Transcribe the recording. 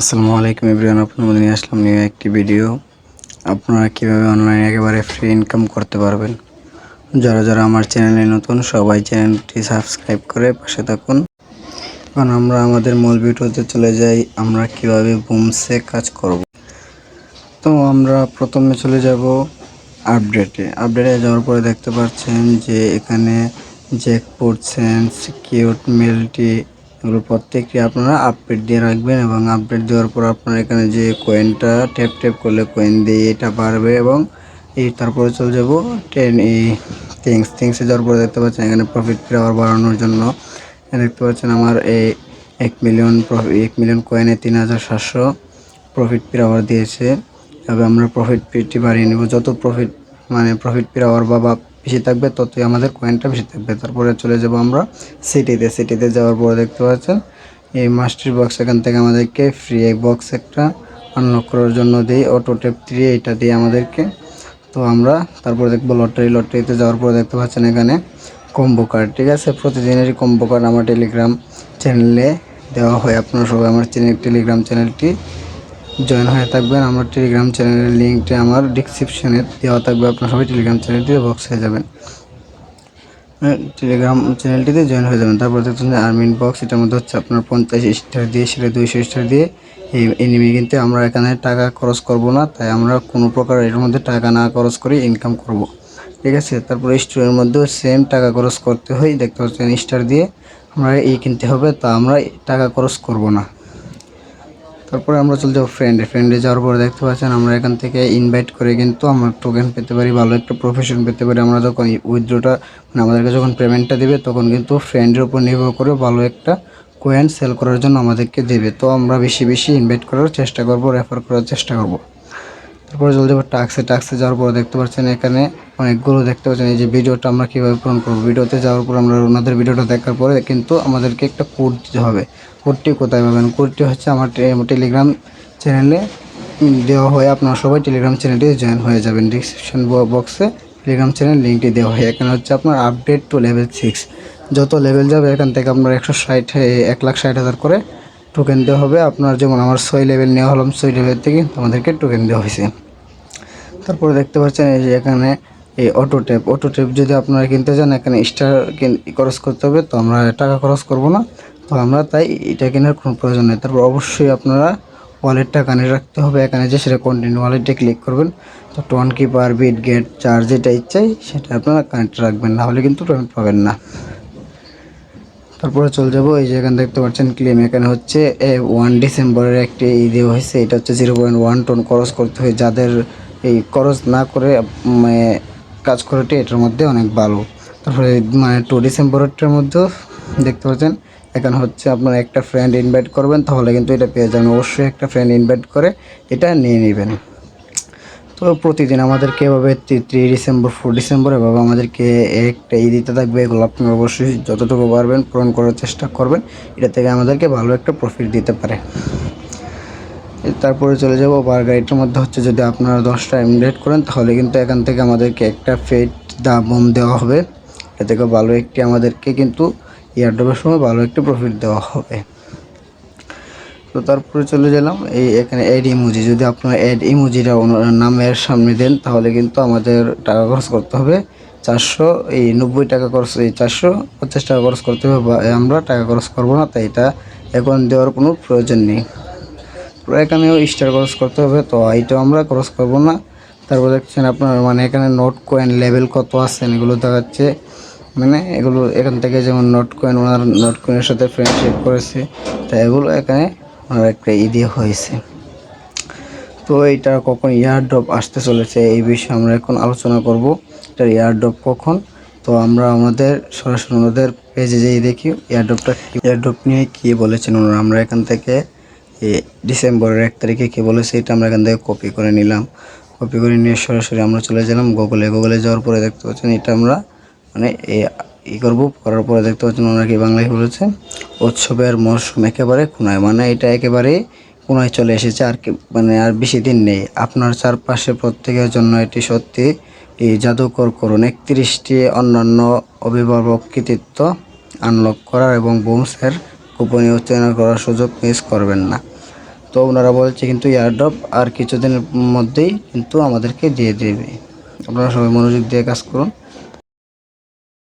আসসালামু আলাইকুম এভরিওয়ান, আপনার মধ্যে নিয়ে আসলাম নিউ একটি ভিডিও আপনারা কীভাবে অনলাইনে একেবারে ফ্রি ইনকাম করতে পারবেন? যারা যারা আমার চ্যানেলে নতুন, সবাই চ্যানেলটি সাবস্ক্রাইব করে পাশে থাকুন। এখন আমরা আমাদের মূল ভিডিওতে চলে যাই, আমরা কীভাবে বুমসে কাজ করব। তো আমরা প্রথমে চলে যাব আপডেটে আপডেটে যাওয়ার পরে দেখতে পাচ্ছেন যে এখানে জ্যাকপোর্ট সেন্স কিউট মেলটি এগুলো প্রত্যেকটি আপনারা আপডেট দিয়ে রাখবেন এবং আপডেট দেওয়ার পর আপনারা এখানে যে কয়েনটা ট্যাপ ট্যাপ করলে কয়েন দিয়ে এটা বাড়বে এবং এই তারপরে চলে যাব টেন এই থিংস থিংসে যাওয়ার পরে দেখতে পাচ্ছেন এখানে প্রফিট আবার বাড়ানোর জন্য। দেখতে পাচ্ছেন আমার এই এক মিলিয়ন প্রফিট এক মিলিয়ন কয়েনে তিন হাজার সাতশো প্রফিট পির আওয়ার দিয়েছে। তবে আমরা প্রফিট পিটি বাড়িয়ে নেব। যত প্রফিট মানে প্রফিট পির আওয়ার বা বেশি থাকবে, ততই আমাদের কয়েনটা বেশি থাকবে। তারপরে চলে যাব আমরা সিটিতে সিটিতে যাওয়ার পরে দেখতে পাচ্ছেন, এই মাস্টার বক্স এখান থেকে আমাদেরকে ফ্রি এক বক্স একটা আনলক করার জন্য দিই অটো টেপ থ্রি এটা দিয়ে আমাদেরকে। তো আমরা তারপরে দেখব লটারি লটারিতে যাওয়ার পরে দেখতে পাচ্ছেন এখানে কম্বো কার্ড ঠিক আছে? প্রতিদিনেরই কম্বো কার্ড আমার টেলিগ্রাম চ্যানেলে দেওয়া হয়। আপনারা সবাই আমার চ্যানেল টেলিগ্রাম চ্যানেলটি জয়েন হয়ে থাকবেন। আমার টেলিগ্রাম চ্যানেলের লিঙ্কটি আমার ডিসক্রিপশনে দেওয়া থাকবে। আপনারা সবাই টেলিগ্রাম চ্যানেলটিতে বক্স হয়ে যাবেন। টেলিগ্রাম চ্যানেলটিতে জয়েন হয়ে যাবেন। তারপর দেখছেন আর্মিন বক্স এটার মধ্যে হচ্ছে আপনার পঞ্চাশ স্টার দিয়ে, সেটা দুইশো স্টার দিয়ে। এই এনিমি কিন্তু আমরা এখানে টাকা খরচ করব না। তাই আমরা কোনো প্রকার এর মধ্যে টাকা না খরচ করে ইনকাম করব। ঠিক আছে? তারপরে স্টোরের মধ্যেও সেম টাকা খরচ করতে হয়। দেখতে পাচ্ছেন স্টার দিয়ে আমরা এই কিনতে হবে। তা আমরা টাকা খরচ করব না। তারপরে আমরা চলে যাব ফ্রেন্ডে ফ্রেন্ডে যাওয়ার পরে দেখতে পাচ্ছেন আমরা এখান থেকে ইনভাইট করে কিন্তু আমরা টোকেন পেতে পারি, ভালো একটা প্রফেশন পেতে পারি। আমরা যখন উইথড্রোটা মানে আমাদেরকে যখন পেমেন্টটা দেবে, তখন কিন্তু ফ্রেন্ডের উপর নির্ভর করে ভালো একটা কোয়েন সেল করার জন্য আমাদেরকে দেবে। তো আমরা বেশি বেশি ইনভাইট করার চেষ্টা করব রেফার করার চেষ্টা করব। তারপরে চলে যাব টাক্সে টাক্সে যাওয়ার পরে দেখতে পাচ্ছেন এখানে অনেকগুলো দেখতে পাচ্ছেন। এই যে ভিডিওটা আমরা কীভাবে পূরণ করব, ভিডিওতে যাওয়ার পর আমরা ওনাদের ভিডিওটা দেখার পরে কিন্তু আমাদেরকে একটা কোড দিতে হবে। কোডটি কোথায় পাবেন? কোডটি হচ্ছে আমার টেলিগ্রাম চ্যানেলে দেওয়া হয় আপনারা সবাই টেলিগ্রাম চ্যানেলটি জয়েন হয়ে যাবেন। ডিসক্রিপশন বক্সে টেলিগ্রাম চ্যানেল লিঙ্কটি দেওয়া হয় এখানে হচ্ছে আপনার আপডেট টু লেভেল সিক্স যত লেভেল যাবে এখান থেকে আপনার একশো ষাট এক লাখ ষাট হাজার করে টোকেন দেওয়া হবে। আপনার যেমন আমার ছয় লেভেল নেওয়া হলাম ছয় লেভেল থেকে আমাদেরকে টোকেন দেওয়া হয়েছে। তারপরে দেখতে পাচ্ছেন এই যে এখানে এই অটো ট্যাপ অটো ট্যাপ যদি আপনারা কিনতে চান, এখানে স্টার খরচ করতে হবে, তো আমরা টাকা খরচ করব না। তো আমরা তাই এটা কেনার কোনো প্রয়োজন নেই। তারপর অবশ্যই আপনারা ওয়ালেটটা কানেক্ট রাখতে হবে। এখানে যে সেটা কন্টিনিউ ওয়ালেটে ক্লিক করবেন। তো Tonkeeper Bitget charge যেটা ইচ্ছাই সেটা আপনারা কানেক্ট রাখবেন, না হলে কিন্তু পেমেন্ট পাবেন না। তারপরে চলে যাব, এই যে এখানে দেখতে পাচ্ছেন ক্লেম এখানে হচ্ছে ওয়ান ডিসেম্বরের একটি ই দেওয়া হয়েছে, এটা হচ্ছে জিরো পয়েন্ট ওয়ান টন খরচ করতে হয়। যাদের এই খরচ না করে মানে কাজ করাটি এটার মধ্যে অনেক ভালো। তারপরে মানে টু ডিসেম্বরেরটার মধ্যেও দেখতে পাচ্ছেন, এখানে হচ্ছে আপনার একটা ফ্রেন্ড ইনভাইট করবেন, তাহলে কিন্তু এটা পেয়ে যাবেন। অবশ্যই একটা ফ্রেন্ড ইনভাইট করে এটা নিয়ে নেবেন। তো প্রতিদিন আমাদেরকে এভাবে থ্রি ডিসেম্বর ফোর ডিসেম্বর এভাবে আমাদেরকে একটা ই দিতে থাকবে। এগুলো আপনারা অবশ্যই যতটুকু পারবেন পূরণ করার চেষ্টা করবেন। এটা থেকে আমাদেরকে ভালো একটা প্রফিট দিতে পারে। তারপরে চলে যাব বার্গারিটার মধ্যে। হচ্ছে যদি আপনারা দশটা ইনভাইট করেন, তাহলে কিন্তু এখান থেকে আমাদেরকে একটা ফেট দা বোম দেওয়া হবে। এটা থেকে ভালো একটি আমাদেরকে কিন্তু ইয়ারড্রপের সময় ভালো একটি প্রফিট দেওয়া হবে। তো তারপরে চলে গেলাম। এই এখানে অ্যাড ইমোজি যদি আপনারা অ্যাড ইমোজিটা নামের সামনে দেন, তাহলে কিন্তু আমাদের টাকা খরচ করতে হবে চারশো, এই নব্বই টাকা খরচ, এই চারশো পঞ্চাশ টাকা খরচ করতে হবে বা আমরা টাকা খরচ করব না, তাই এটা এখন দেওয়ার কোনো প্রয়োজন নেই। এখানেও স্টার খরচ করতে হবে, তো এইটাও আমরা খরচ করব না। তারপর দেখছেন আপনার মানে এখানে নোট কয়েন লেভেল কত আছেন এগুলো দেখাচ্ছে। মানে এগুলো এখান থেকে যেমন নোট কয়েন ওনার নোট কয়েনের সাথে ফ্রেন্ডশিপ করেছে তা এগুলো এখানে ওনার একটা ই দিয়ে হয়েছে। তো এটা কখন ইয়ারড্রপ আসতে চলেছে এই বিষয়ে আমরা এখন আলোচনা করব। এটার ইয়ারড্রপ কখন? তো আমরা আমাদের সরাসরি ওনাদের পেজে যেয়ে দেখি ইয়ারড্রপটা ইয়ারড্রপ নিয়ে কী বলেছেন ওনারা। আমরা এখান থেকে ডিসেম্বরের এক তারিখে কী বলেছে এটা আমরা এখান থেকে কপি করে নিলাম। কপি করে নিয়ে সরাসরি আমরা চলে গেলাম গুগলে গুগলে যাওয়ার পরে দেখতে পাচ্ছেন এটা আমরা মানে ই করব। করার পরে দেখতে পাচ্ছেন ওনারা কি বাংলায় বলেছে উৎসবের মরশুম একেবারে কোনায়। মানে এটা একেবারে কোনায় চলে এসেছে আর মানে আর বেশি দিন নেই। আপনার চারপাশে প্রত্যেকের জন্য এটি সত্যি জাদুকর করুন। একত্রিশটি অন্যান্য অভিভাবক কৃতিত্ব আনলক করার এবং বোমসের গোপনীয় উচ্চারণ করার সুযোগ মিস করবেন না। তো ওনারা বলছে কিন্তু এয়ারড্রপ আর কিছুদিনের মধ্যেই কিন্তু আমাদেরকে দিয়ে দেবে। আপনারা সবাই মনোযোগ দিয়ে কাজ করুন।